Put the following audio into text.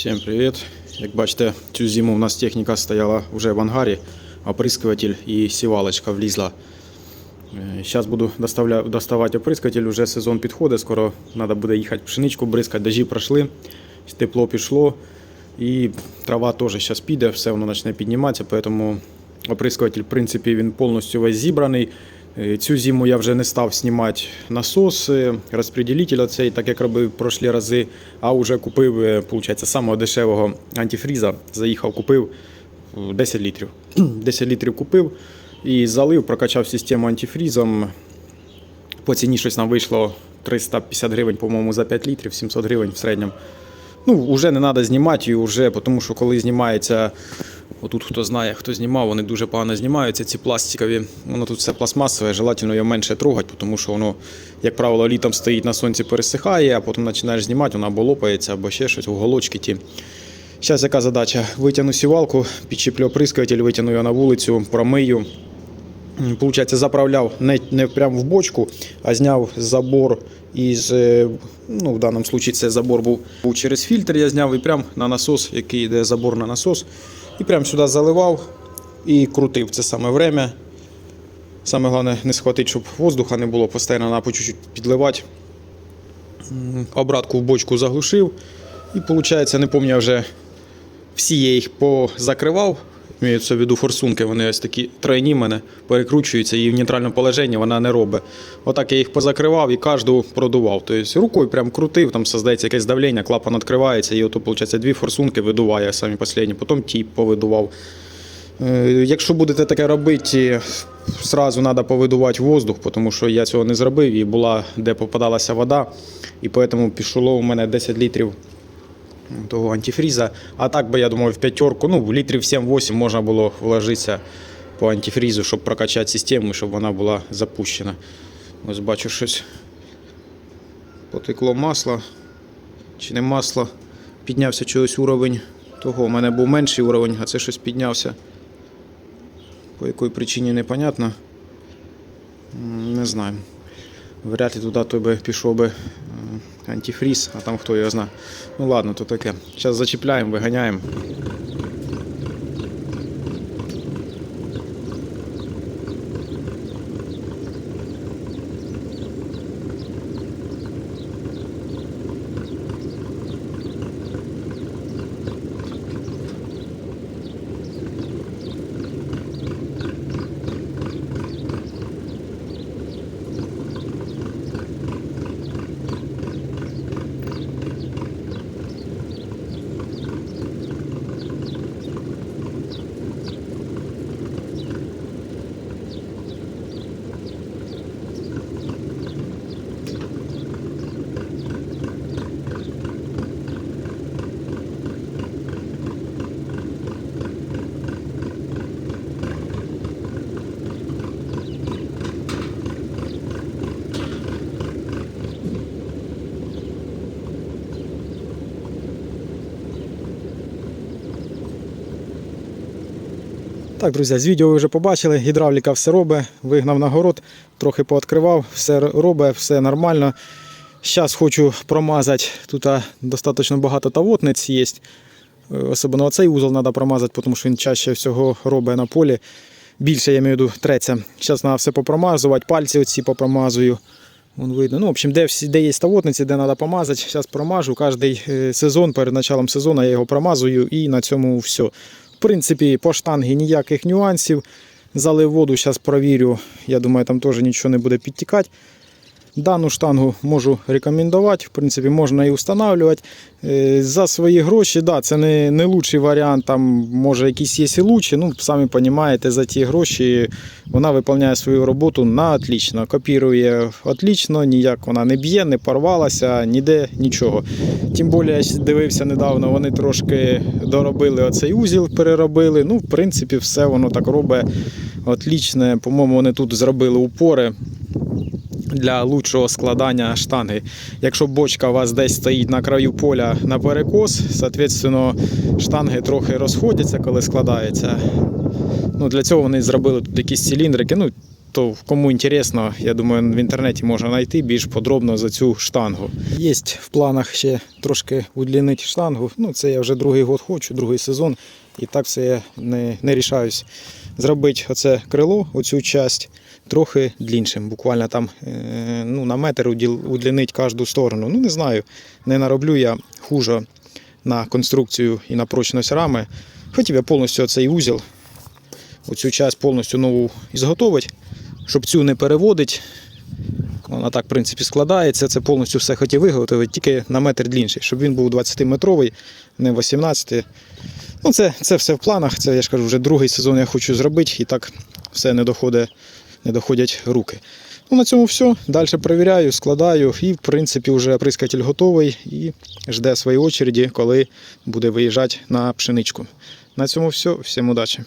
Всім привіт! Як бачите, цю зиму у нас техніка стояла вже в ангарі, оприскуватель і сівалочка влізла. Зараз буду доставати оприскуватель, вже сезон підходить, скоро треба буде їхати пшеничку бризкати, дожі пройшли, тепло пішло і трава теж зараз піде, все воно почне підніматися, тому оприскуватель, в принципі, він повністю весь зібраний. Е, Цю зиму я вже не став знімати насоси, розподілитель цей, так як робив прошлі рази, а вже купив, виходить, самого дешевого антифріза. Заїхав, купив е, 10 літрів. 10 літрів купив і залив, прокачав систему антифрізом. По ціні щось нам вийшло 350 гривень, по-моєму, за 5 літрів, 700 гривень в середньому. Ну, вже не треба знімати, вже, тому що коли знімається, отут хто знає, хто знімав, вони дуже погано знімаються, ці пластикові. Воно тут все пластмасове, желательно його менше трогати, тому що воно, як правило, літом стоїть на сонці, пересихає, а потім починаєш знімати, вона або лопається, або ще щось, уголочки ті. Зараз яка задача? Витягну сівалку, підчіплю оприскуватель, витягну його на вулицю, промию. Получається, заправляв не, не прямо в бочку, а зняв забор із, е, ну, в даному випадку це забор був через фільтр, я зняв і прямо на насос, який йде забор на насос. І прямо сюди заливав і крутив це саме время. Саме головне не схватити, щоб воздуха не було, постійно треба по чуть-чуть підливати. Обратку в бочку заглушив. І виходить, не пам'ятаю вже всі я їх позакривав. Маються в виду форсунки, вони ось такі тройні мене перекручуються і в нейтральному положенні вона не робить. Отак я їх позакривав і кожну продував. Тобто рукою прям крутив, там создається якесь давлення, клапан відкривається, і ото, виходить, дві форсунки видуває самі останні, потім ті повидував. Е, Якщо будете таке робити, сразу треба повидувати воздух, тому що я цього не зробив і була де попадалася вода. І тому пішло у мене 10 літрів того антифріза. А так би, я думаю, в п'ятерку, ну, літрів 7-8 можна було вложитися по антифрізу, щоб прокачати систему, щоб вона була запущена. Ось бачу щось. Потекло масло. Чи не масло. Піднявся чогось уровень того. У мене був менший уровень, а це щось піднявся. По якій причині непонятно. Не знаю. Вряд ли туди той би пішов би антифріз, а там хто його знає. Ну ладно, то таке. Зараз зачіпляємо, виганяємо. Так, друзі, з відео ви вже побачили, гідравліка все робить, вигнав на город, трохи пооткривав, все робить, все нормально. Зараз хочу промазати. Тут достатньо багато тавотниць є. Е, Особливо оцей узол треба промазати, тому що він чаще всього робить на полі. Більше, я маю в виду, треться. Зараз треба все попромазувати, пальці оці попромазую. Вон видно. Ну, в общем, де, де є ставотниці, де треба помазати. Зараз промажу. Е, сезон, перед початком сезону я його промазую і на цьому все. Принципі, по штангі ніяких нюансів. Залив воду, зараз провірю. Я думаю, там теж нічого не буде підтікати. Дану штангу можу рекомендувати. В принципі, можна і встановлювати. Е, За свої гроші, да, це не, не лучший варіант. Там може якісь є і лучші. Ну, самі розумієте, за ті гроші вона виконує свою роботу на отлично. Копірує отлично, ніяк вона не б'є, не порвалася, ніде нічого. Тим більше я дивився недавно, вони трошки доробили оцей узіл, переробили. Ну, в принципі, все воно так робить отлічне. По-моєму, вони тут зробили упори для лучшого складання штанги. Якщо бочка у вас десь стоїть на краю поля на перекос, соответственно, штанги трохи розходяться, коли складається. Ну, для цього вони зробили тут якісь циліндрики. Ну, то кому інтересно, я думаю, в інтернеті можна знайти більш подробно за цю штангу. Є в планах ще трошки удлінити штангу. Ну, це я вже другий год хочу, другий сезон. І так все я не, не рішаюсь зробити оце крило, оцю часть трохи дліншим. Буквально там е, ну, на метр удлінити кожну сторону. Ну, не знаю, не нароблю я хуже на конструкцію і на прочність рами. Хотів я повністю цей узіл, оцю часть повністю нову ізготовити, щоб цю не переводити. Вона так, в принципі, складається. Це повністю все хотів виготовити, тільки на метр длінший, щоб він був 20-метровий, не 18. Ну, це, це все в планах. Це я ж кажу, вже другий сезон я хочу зробити, і так все не доходить, не доходять руки. Ну, на цьому все. Далі перевіряю, складаю, і в принципі вже прискатель готовий і жде своєї очереді, коли буде виїжджати на пшеничку. На цьому все. Всім удачі!